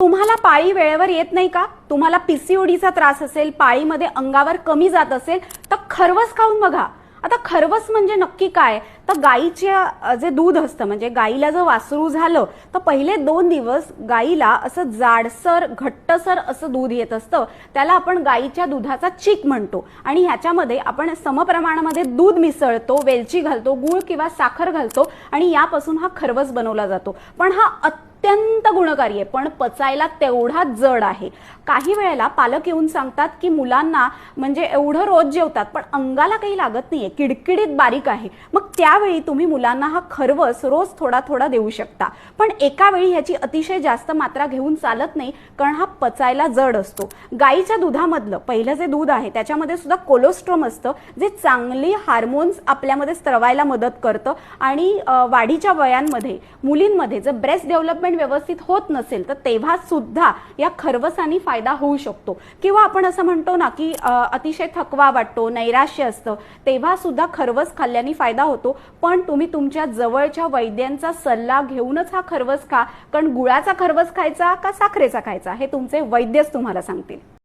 तुम्हाला पाळी वेळेवर येत नाही का? तुम्हाला पीसीओडीचा त्रास असेल पाळीमध्ये अंगावर कमी जात असेल तर खरवस खाऊन बघा. आता खरवस म्हणजे नक्की काय? तर गाईच्या जे दूध असतं म्हणजे गाईला जर वासरू झालं तर पहिले दोन दिवस गाईला असं जाडसर घट्टसर असं दूध येत असतं. त्याला आपण गाईच्या दुधाचा चीक म्हणतो. आणि ह्याच्यामध्ये आपण समप्रमाणामध्ये दूध मिसळतो वेलची घालतो गूळ किंवा साखर घालतो आणि यापासून हा खरवस बनवला जातो. पण हा अत्यंत गुणकारी आहे पण पचायला तेवढा जड आहे. काही वेळेला पालक येऊन सांगतात की मुलांना म्हणजे एवढं रोज जेवतात पण अंगाला काही लागत नाहीये किडकिडीत बारीक आहे. मग त्यावेळी तुम्ही मुलांना हा खरवस रोज थोडा थोडा देऊ शकता. पण एका वेळी ह्याची अतिशय जास्त मात्रा घेऊन चालत नाही कारण हा पचायला जड असतो. गाईच्या दुधामधलं पहिलं जे दूध आहे त्याच्यामध्ये सुद्धा कोलोस्ट्रॉम असतं जे चांगली हार्मोन्स आपल्यामध्ये स्त्रवायला मदत करतं. आणि वाढीच्या वयांमध्ये मुलींमध्ये जर ब्रेस्ट डेव्हलपमेंट व्यवस्थित होत नसेल तर तेव्हा सुद्धा या खरवसानी फायदा होऊ शकतो. किंवा आपण असं म्हणतो ना की अतिशय थकवा वाटतो नैराश्य असतं तेव्हा सुद्धा खरवस खाल्ल्याने फायदा होतो. पण तुम्ही तुमच्या जवळच्या वैद्यांचा सल्ला घेऊनच हा खरवस खा. कारण गुळाचा खरवस खायचा का साखरेचा खायचा? हे तुमचे वैद्यच तुम्हाला सांगतील.